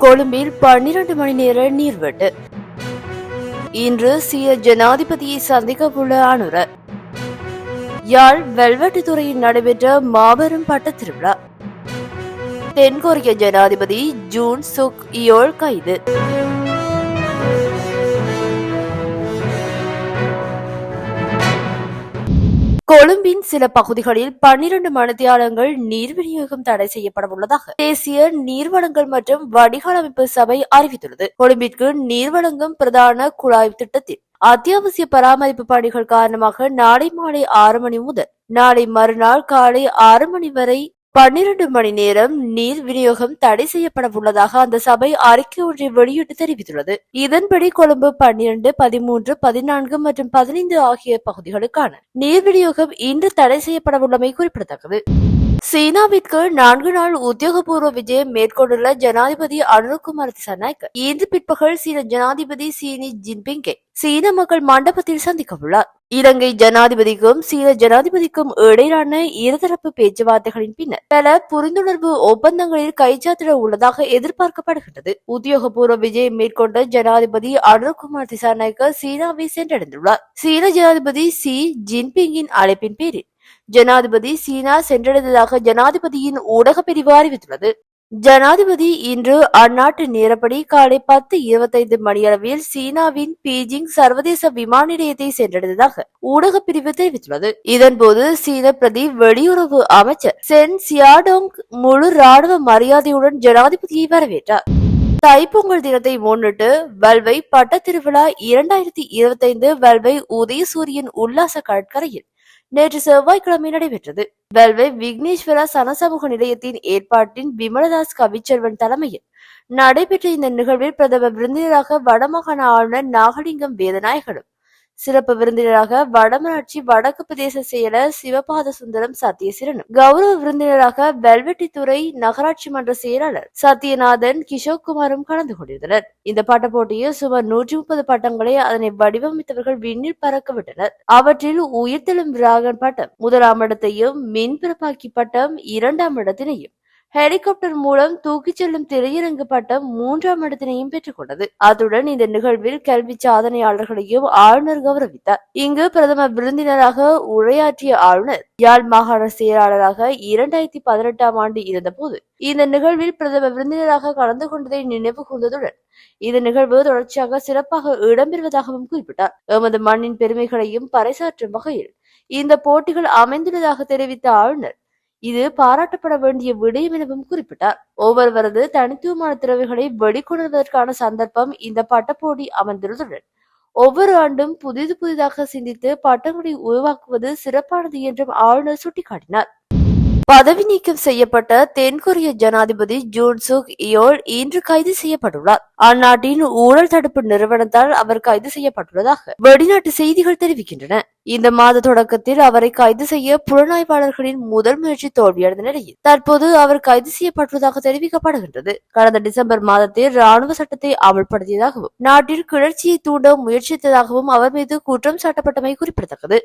கொழும்பில் பன்னிரண்டு மணி நேர நீர்வெட்டு. இன்று சிய ஜனாதிபதியை சந்திக்கவுள்ள அனுர. யாழ் வெல்வெட்டுத்துறையில் நடைபெற்ற மாபெரும் பட்ட திருவிழா. தென்கொரிய ஜனாதிபதி ஜூன் சுக் இயோல் கைது. சில பகுதிகளில் பன்னிரண்டு மணித்தியாலங்கள் நீர் விநியோகம் தடை செய்யப்பட உள்ளதாக தேசிய நீர்வளங்கள் மற்றும் வடிகால் அமைப்பு சபை அறிவித்துள்ளது. கொழும்பிற்கு நீர் வழங்கும் பிரதான குழாய் திட்டத்தில் அத்தியாவசிய பராமரிப்பு பணிகள் காரணமாக நாளை மாலை ஆறு மணி முதல் நாளை மறுநாள் காலை ஆறு மணி வரை பன்னிரண்டு மணி நேரம் நீர் விநியோகம் தடை செய்யப்பட உள்ளதாக அந்த சபை அறிக்கை ஒன்றை வெளியிட்டு தெரிவித்துள்ளது. இதன்படி கொழும்பு பன்னிரண்டு பதிமூன்று பதினான்கு மற்றும் பதினைந்து ஆகிய பகுதிகளுக்கான நீர் விநியோகம் இன்று தடை செய்யப்பட உள்ளமை குறிப்பிடத்தக்கது. சீனாவிற்கு நான்கு நாள் உத்தியோகபூர்வ விஜயம் மேற்கொண்டுள்ள ஜனாதிபதி அனுர்குமார் திசாநாயக் இன்று பிற்பகல் சீன ஜனாதிபதி சீனி ஜின்பிங்கை சீன மக்கள் மண்டபத்தில் சந்திக்க உள்ளார் இலங்கை ஜனாதிபதிக்கும் சீன ஜனாதிபதிக்கும் இடையிலான இருதரப்பு பேச்சுவார்த்தைகளின் பின்னர் பல புரிந்துணர்வு ஒப்பந்தங்களில் கைச்சாத்திட உள்ளதாக எதிர்பார்க்கப்படுகின்றது. உத்தியோகபூர்வ விஜயம் மேற்கொண்ட ஜனாதிபதி அனுர்குமார் திசாநாயக்க சீனாவை சென்றடைந்துள்ளார். சீன ஜனாதிபதி சி ஜின்பிங்கின் அழைப்பின் பேரில் ஜனாதிபதி சீனா சென்றடைந்ததாக ஜனாதிபதியின் ஊடக பிரிவு அறிவித்துள்ளது. ஜனாதிபதி இன்று அந்நாட்டு நேரப்படி காலை பத்து இருபத்தைந்து மணியளவில் சீனாவின் பீஜிங் சர்வதேச விமான நிலையத்தை சென்றடைந்ததாக ஊடக பிரிவு தெரிவித்துள்ளது. இதன்போது சீன பிரதி வெளியுறவு அமைச்சர் சென் சியாடோங் முழு ராணுவ மரியாதையுடன் ஜனாதிபதியை வரவேற்றார். தைப்பொங்கல் தினத்தை முன்னிட்டு வல்வை பட்ட திருவிழா இரண்டாயிரத்தி இருபத்தைந்து வல்வை உதயசூரியன் உல்லாச கடற்கரையில் நேற்று செவ்வாய்க்கிழமை நடைபெற்றது. வெல்வை விக்னேஸ்வரா சனசமூக நிலையத்தின் ஏற்பாட்டின் விமலதாஸ் கவிச்செல்வன் தலைமையில் நடைபெற்ற இந்த நிகழ்வில் பிரதம விருந்தினராக வடமாகாண ஆளுநர் நாகலிங்கம் வேதநாயகனும் சிறப்பு விருந்தினராக வடமராட்சி வடக்கு பிரதேச செயலர் சிவபாத சுந்தரம் சத்யசிரனும். கௌரவ விருந்தினராக வெல்வெட்டித்துறை நகராட்சி மன்ற செயலாளர் சத்யநாதன் கிஷோக்குமாரும் கலந்து கொண்டிருந்தனர். இந்த பாட்ட போட்டியில் சுமார் நூற்றி முப்பது பட்டங்களை அதனை வடிவமைத்தவர்கள் விண்ணில் பறக்க விட்டனர். அவற்றில் உயிர்த்தெழும் ராகன் பட்டம் முதலாம் இடத்தையும் மின்பிறப்பாக்கி பட்டம் இரண்டாம் இடத்தினையும் ஹெலிகாப்டர் மூலம் தூக்கிச் செல்லும் திரையரங்கு பட்டம் மூன்றாம் இடத்தினையும் பெற்றுக் கொண்டது. அத்துடன் இந்த நிகழ்வில் கல்வி சாதனையாளர்களையும் ஆளுநர் கௌரவித்தார். இங்கு பிரதமர் விருந்தினராக உரையாற்றிய ஆளுநர் யாழ் மாகாண செயலாளராக இரண்டாயிரத்தி பதினெட்டாம் ஆண்டு இருந்தபோது இந்த நிகழ்வில் பிரதம விருந்தினராக கலந்து கொண்டதை நினைவு கூர்ந்ததுடன் இந்த நிகழ்வு தொடர்ச்சியாக சிறப்பாக இடம்பெறுவதாகவும் குறிப்பிட்டார். எமது மண்ணின் பெருமைகளையும் பறைசாற்றும் வகையில் இந்த போட்டிகள் அமைந்துள்ளதாக தெரிவித்த ஆளுநர் இது பாராட்டப்பட வேண்டிய விடயம் எனவும் குறிப்பிட்டார். ஒவ்வொருவரது தனித்துவமான திறவுகளை வெளிக்கொணர்வதற்கான சந்தர்ப்பம் இந்த பட்டப்போட்டி அமைந்துள்ளதுடன் ஒவ்வொரு ஆண்டும் புதிது புதிதாக சிந்தித்து பட்டங்களை உருவாக்குவது சிறப்பானது என்றும் ஆளுநர் சுட்டிக்காட்டினார். பதவி நீக்கம் செய்யப்பட்ட தென்கொரிய ஜனாதிபதி ஜூன் சுக் இயோல் இன்று கைது செய்யப்பட்டுள்ளார். அந்நாட்டின் ஊழல் தடுப்பு நிறுவனத்தால் அவர் கைது செய்யப்பட்டுள்ளதாக வெளிநாட்டு செய்திகள் தெரிவிக்கின்றன. இந்த மாத தொடக்கத்தில் அவரை கைது செய்ய புலனாய்வாளர்களின் முதல் முயற்சி தோல்வியடைந்த நிலையில் தற்போது அவர் கைது செய்யப்பட்டுள்ளதாக தெரிவிக்கப்படுகின்றது. கடந்த டிசம்பர் மாதத்தில் ராணுவ சட்டத்தை அமல்படுத்தியதாகவும் நாட்டில் கிளர்ச்சியை தூண்ட முயற்சித்ததாகவும் அவர் மீது குற்றம் சாட்டப்பட்டமை குறிப்பிடத்தக்கது.